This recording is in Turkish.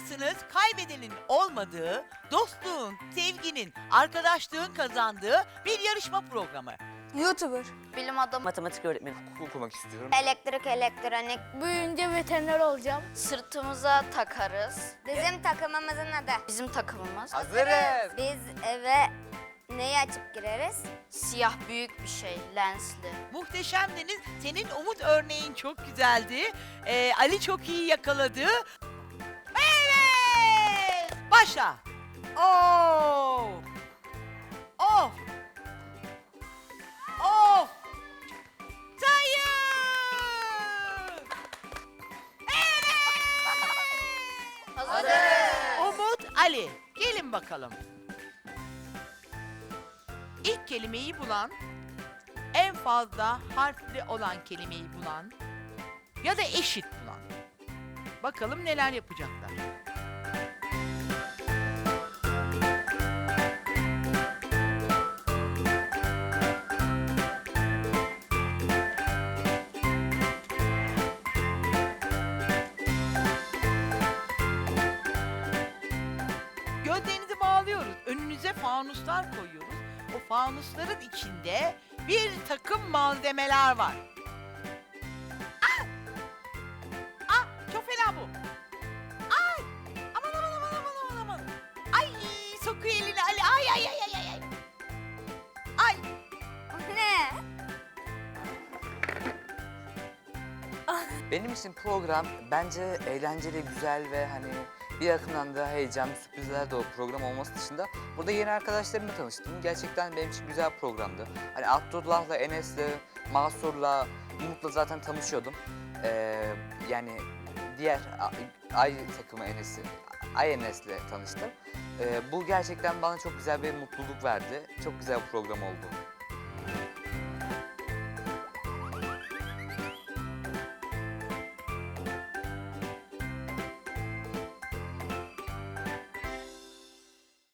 mısınız kaybedenin olmadığı, dostluğun, sevginin, arkadaşlığın kazandığı bir yarışma programı. YouTuber. Bilim adamı. Matematik öğretmeni. Hukuk okumak istiyorum. Elektrik, elektronik. Büyüyünce veteriner olacağım. Sırtımıza takarız. Bizim takımımızın adı. Bizim takımımız. Hazırız. Biz eve neyi açıp gireriz? Siyah büyük bir şey, lensli. Muhteşem Deniz, senin Umut örneğin çok güzeldi. Ee, Ali çok iyi yakaladı. Başla. Oo! Of! Of! Sayın! Evet! Umut, Ali. Gelin bakalım. İlk kelimeyi bulan en fazla harfli olan kelimeyi bulan ya da eşit bulan. Bakalım neler yapacaklar. Bağlıyoruz. Önünüze fanuslar koyuyoruz. O fanusların içinde bir takım malzemeler var. Ah! Ah! Çok fena bu. Ay! Aman aman aman aman aman aman. Ay! Sokuyor elini Ali. Ay ay ay ay ay. ay. Ay! Ne? Benim için program bence eğlenceli, güzel ve hani bir yakından da heyecanlı sürprizler dolu program olması dışında burada yeni arkadaşlarımla tanıştım. Gerçekten benim için güzel programdı. Hani Abdullah'la, Enes'le, Masur'la, Umut'la zaten tanışıyordum. Ee, yani diğer Ay takımı Enes'i, Ay Enes'le tanıştım. Ee, bu gerçekten bana çok güzel bir mutluluk verdi. Çok güzel bir program oldu.